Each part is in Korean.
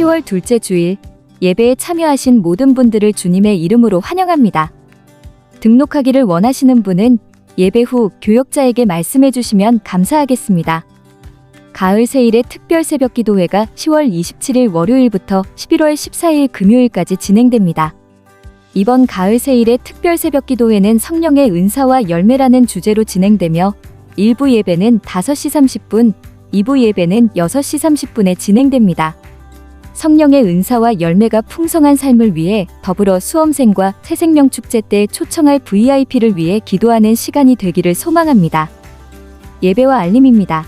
10월 둘째 주일 예배에 참여하신 모든 분들을 주님의 이름으로 환영합니다. 등록하기를 원하시는 분은 예배 후 교역자에게 말씀해 주시면 감사하겠습니다. 가을 세일의 특별 새벽 기도회가 10월 27일 월요일부터 11월 14일 금요일까지 진행됩니다. 이번 가을 세일의 특별 새벽 기도회는 성령의 은사와 열매라는 주제로 진행되며 1부 예배는 5시 30분, 2부 예배는 6시 30분에 진행됩니다. 성령의 은사와 열매가 풍성한 삶을 위해 더불어 수험생과 새생명 축제 때 초청할 VIP를 위해 기도하는 시간이 되기를 소망합니다. 예배와 알림입니다.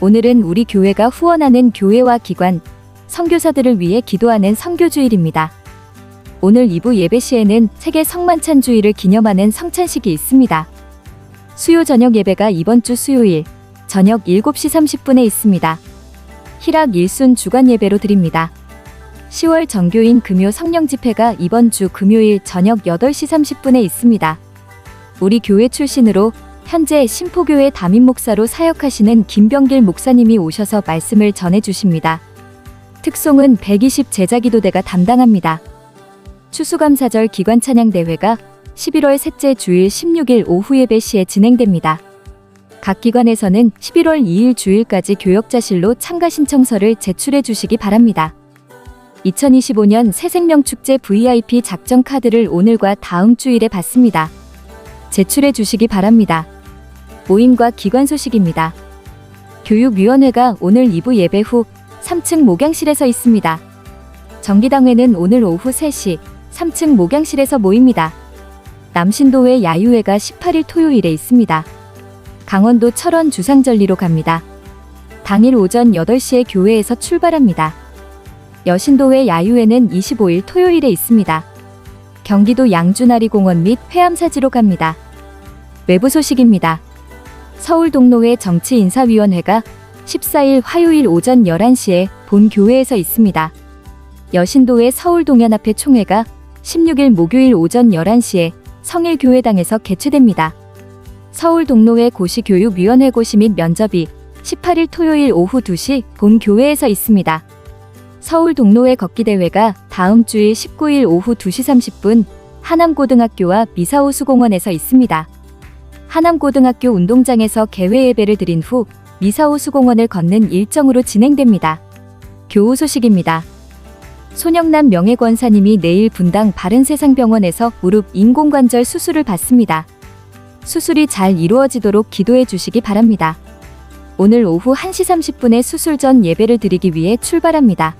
오늘은 우리 교회가 후원하는 교회와 기관, 선교사들을 위해 기도하는 선교주일입니다. 오늘 2부 예배 시에는 세계 성만찬 주일을 기념하는 성찬식이 있습니다. 수요 저녁 예배가 이번 주 수요일 저녁 7시 30분에 있습니다. 희락 일순 주간 예배로 드립니다. 10월 정교인 금요 성령 집회가 이번 주 금요일 저녁 8시 30분에 있습니다. 우리 교회 출신으로 현재 신포교회 담임 목사로 사역하시는 김병길 목사님이 오셔서 말씀을 전해 주십니다. 특송은 120 제자기도대가 담당합니다. 추수감사절 기관 찬양 대회가 11월 셋째 주일 16일 오후 예배 시에 진행됩니다. 각 기관에서는 11월 2일 주일까지 교역자실로 참가 신청서를 제출해 주시기 바랍니다. 2025년 새생명 축제 VIP 작정 카드를 오늘과 다음 주일에 받습니다. 제출해 주시기 바랍니다. 모임과 기관 소식입니다. 교육위원회가 오늘 2부 예배 후 3층 목양실에서 있습니다. 정기당회는 오늘 오후 3시 3층 목양실에서 모입니다. 남신도회 야유회가 18일 토요일에 있습니다. 강원도 철원 주상절리로 갑니다. 당일 오전 8시에 교회에서 출발합니다. 여신도회 야유회는 25일 토요일에 있습니다. 경기도 양주나리 공원 및 회암사지로 갑니다. 외부 소식입니다. 서울 동로회 정치인사위원회가 14일 화요일 오전 11시에 본 교회에서 있습니다. 여신도회 서울 동연합회 총회가 16일 목요일 오전 11시에 성일교회당에서 개최됩니다. 서울 동로회 고시교육위원회 고시 및 면접이 18일 토요일 오후 2시 본 교회에서 있습니다. 서울 동로회 걷기 대회가 다음 주일 19일 오후 2시 30분 하남고등학교와 미사호수공원에서 있습니다. 하남고등학교 운동장에서 개회 예배를 드린 후 미사호수공원을 걷는 일정으로 진행됩니다. 교우 소식입니다. 손영남 명예권사님이 내일 분당 바른세상병원에서 무릎 인공관절 수술을 받습니다. 수술이 잘 이루어지도록 기도해 주시기 바랍니다. 오늘 오후 1시 30분에 수술 전 예배를 드리기 위해 출발합니다.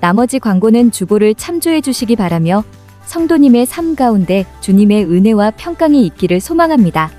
나머지 광고는 주보를 참조해 주시기 바라며 성도님의 삶 가운데 주님의 은혜와 평강이 있기를 소망합니다.